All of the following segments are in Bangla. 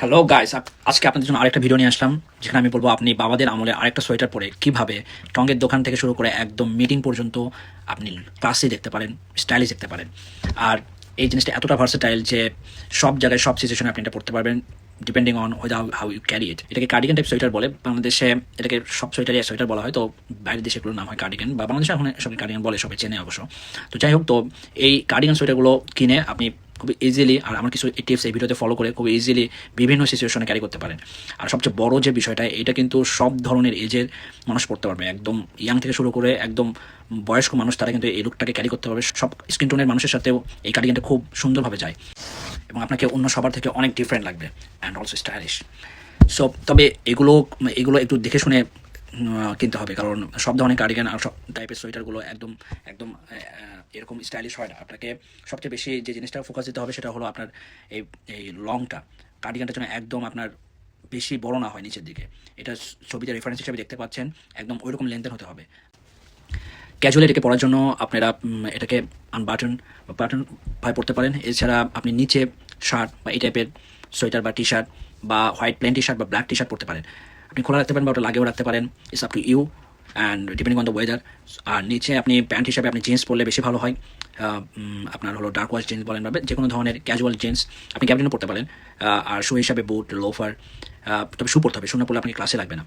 হ্যালো গাইস আজকে আপনাদের জন্য আরেকটা ভিডিও নিয়ে আসলাম, যেখানে আমি বলব আপনি বাবাদের আমলে আরেকটা সোয়েটার পরে কীভাবে টঙ্গের দোকান থেকে শুরু করে একদম মিটিং পর্যন্ত আপনি ক্লাসে দেখতে পারেন স্টাইলিশ দেখতে পারেন। আর এই জিনিসটা এতটা ভার্সেটাইল যে সব জায়গায়, সব সিচুয়েশনে আপনি এটা পড়তে পারবেন depending on how how you carry it এটাকে কার্ডিগান টাইপ সোয়েটার বলে। বাংলাদেশে এটাকে সব সোয়েটারই সোয়েটার বলা হয়, তো বাইরের দেশে এগুলোর নাম হয় কার্ডিগান বা বাংলাদেশে এখন সবাই কার্ডিগান বলে, সবাই চেনে অবশ্য। তো যাই হোক, তো এই কার্ডিগান সোয়েটারগুলো কিনে আপনি খুব ইজিলি আর আমার কিছু টিপস এই ভিডিওতে ফলো করে খুব ইজিলি বিভিন্ন সিচুয়েশনে ক্যারি করতে পারেন। আর সবচেয়ে বড় যে বিষয়টা, এটা কিন্তু সব ধরনের এজের মানুষ পড়তে পারবে। একদম ইয়াং থেকে শুরু করে একদম বয়স্ক মানুষ, তারা কিন্তু এই লুকটাকে ক্যারি করতে পারবে। সব স্কিন টোনের মানুষের সাথেও এই কার্ডিগানটা খুব সুন্দরভাবে যায়। এবং আপনাকে অন্য সবার থেকে অনেক ডিফারেন্ট লাগবে অ্যান্ড অলসো স্টাইলিশ সো তবে এগুলো এগুলো একটু দেখে শুনে কিনতে হবে। কারণ সব ধরনের কার্ডিগান আর সব টাইপের সোয়েটারগুলো একদম একদম এরকম স্টাইলিশ হয় না। আপনাকে সবচেয়ে বেশি যে জিনিসটা ফোকাস দিতে হবে সেটা হলো আপনার এই এই লংটা কার্ডিগানটার জন্য একদম আপনার বেশি বড় না হয় নিচের দিকে। এটা ছবিতে রেফারেন্স হিসেবে দেখতে পাচ্ছেন। একদম ওইরকম লেনদেন হতে হবে। ক্যাজুয়ালি এটাকে পরার জন্য আপনারা এটাকে আনবাটন বা বাটন ভাবে পড়তে পারেন। এছাড়া আপনি নিচে শার্ট বা এই টাইপের সোয়েটার বা টি শার্ট বা হোয়াইট প্লেন টি শার্ট বা ব্ল্যাক টি শার্ট পরতে পারেন। আপনি খোলা রাখতে পারেন বা ওটা লাগেও রাখতে পারেন। It's up to you and depending on the weather আর নিচে আপনি প্যান্ট হিসাবে আপনি জিন্স পরলে বেশি ভালো হয়। আপনার হলো ডার্ক ওয়াশ জিন্স বলেন বা যে কোনো ধরনের ক্যাজুয়াল জিন্স আপনি ক্যাবিনেও পড়তে পারেন। আর শু হিসাবে বুট লোফার তবে শু পড়তে হবে। শু না পড়লে আপনি ক্লাসে লাগবে না।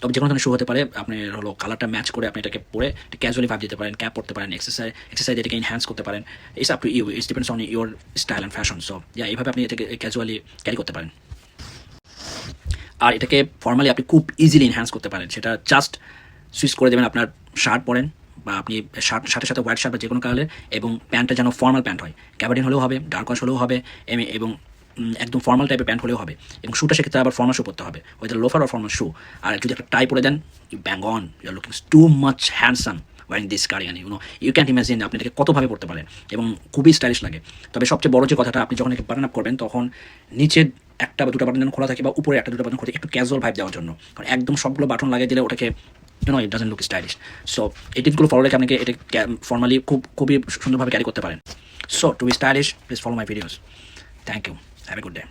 তবে যে কোনো ধরনের শু হতে পারে। আপনি হলো কালারটা ম্যাচ করে আপনি এটাকে পরে ক্যাজুয়ালি ভাব দিতে পারেন ক্যাপ পড়তে পারেন এক্সারসাইজ এক্সারসাইজ এটাকে এনহ্যান্স করতে পারেন। It's up to you it's depends on your style and fashion so yeah এইভাবে আপনি এটাকে ক্যাজুয়ালি ক্যারি করতে পারেন। আর এটাকে ফর্মালি আপনি খুব ইজিলি এনহ্যান্স করতে পারেন। সেটা জাস্ট সুইচ করে দেবেন, আপনার শার্ট পরেন বা আপনি শার্ট শার্টের সাথে হোয়াইট শার্ট বা যে কোনো কালারের এবং প্যান্টটা যেন ফর্মাল প্যান্ট হয়। ক্যাবাডিন হলেও হবে ডার্ক ওয়াশ হলেও হবে, এম- এবং একদম ফর্মাল টাইপের প্যান্ট হলেও হবে। এবং শুটা সেক্ষেত্রে আবার ফর্মাল শু পরতে হবে ওইটা লোফার আর ফর্মাল শু আর যদি একটা টাই পরে দেন you bang on you are looking too much handsome wearing this cardigan you know you can't imagine আপনি এটাকে কতভাবে পড়তে পারেন। এবং খুবই স্টাইলিশ লাগে। তবে সবচেয়ে বড় যে কথাটা, আপনি যখন একে বাটন আপ করবেন, তখন নিচের একটা বা দুটা বাটন যেন খোলা থাকে বা উপরে একটা দুটো বাটন খোলা একটু ক্যাজুয়াল ভাইব দেওয়ার জন্য। কারণ একদম সবগুলো বাটন লাগিয়ে দিলে ওটাকে no it doesn't look stylish so এই টিপগুলো ফলো রেখে আপনাকে এটা ফর্মালি খুব, খুবই সুন্দরভাবে ক্যারি করতে পারেন। So to be stylish please follow my videos thank you have a good day